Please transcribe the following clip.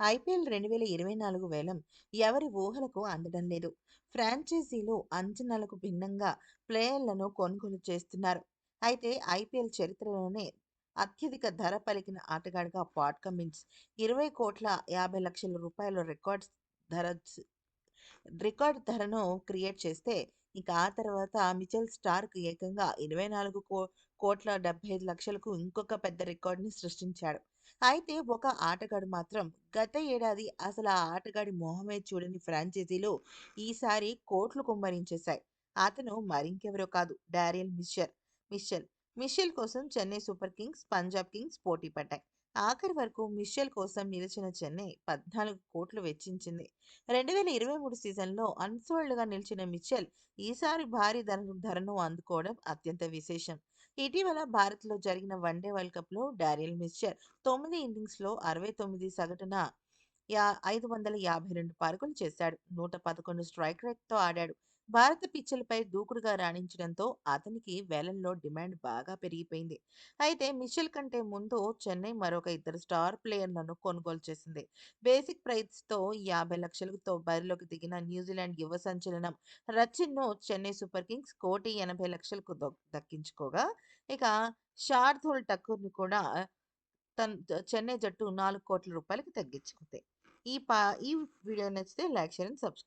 IPL 2024 వేలం ఎవరి ఊహలకు అందడం లేదు. ఫ్రాంచైజీలు అంచనాలకు భిన్నంగా ప్లేయర్లను కొనుగోలు చేస్తున్నారు. అయితే ఐపీఎల్ చరిత్రలోనే అత్యధిక ధర పలికిన ఆటగాడిగా పాట్ కమిన్స్ ఇరవై కోట్ల యాభై లక్షల రూపాయల రికార్డ్స్ ధర రికార్డ్ ధరను క్రియేట్ చేస్తే ఇక ఆ తర్వాత మిచెల్ స్టార్క్ ఏకంగా ఇరవై నాలుగు కో కోట్ల డెబ్బై ఐదు లక్షలకు ఇంకొక పెద్ద రికార్డుని సృష్టించాడు. అయితే ఒక ఆటగాడు మాత్రం గత ఏడాది అసలు ఆ ఆటగాడి మొహమే చూడని ఫ్రాంచైజీలు ఈసారి కోట్లు కుమ్మరించేశాయి. అతను మరింకెవరో కాదు డారియల్ మిషర్ మిషెల్ మిషెల్ కోసం Chennai Super Kings, Punjab Kings పోటీ పడ్డాయి. ఆఖరి వరకు మిచెల్ కోసం నిలిచిన చెన్నై పద్నాలుగు కోట్లు వెచ్చించింది. రెండు వేల ఇరవై మూడు సీజన్లో అన్సోల్డ్గా నిలిచిన మిచెల్ ఈసారి భారీ ధర ధరను అందుకోవడం అత్యంత విశేషం. ఇటీవల భారత్లో జరిగిన వన్డే వరల్డ్ కప్లో డారియల్ మిచెల్ తొమ్మిది ఇన్నింగ్స్లో అరవై తొమ్మిది సగటున యా ఐదు వందల యాభై రెండు పరుగులు చేశాడు. నూట పదకొండు స్ట్రైక్ రేట్తో ఆడాడు. భారత పిచ్చలపై దూకుడుగా రాణించడంతో అతనికి వేలంలో డిమాండ్ బాగా పెరిగిపోయింది. అయితే మిషెల్ కంటే ముందు చెన్నై మరొక ఇద్దరు స్టార్ ప్లేయర్లను కొనుగోలు చేసింది. బేసిక్ ప్రైస్తో యాభై లక్షలతో బరిలోకి దిగిన న్యూజిలాండ్ యువ సంచలనం రచిన్ను చెన్నై సూపర్ కింగ్స్ కోటి ఎనభై లక్షలకు దక్కించుకోగా ఇక శార్దూల్ టక్కుర్ని కూడా తన్ చెన్నై జట్టు నాలుగు కోట్ల రూపాయలకి తగ్గించుకుంది. ఈ పా ఈ వీడియో నచ్చితే లైక్, షేర్ అండ్ సబ్స్క్రైబ్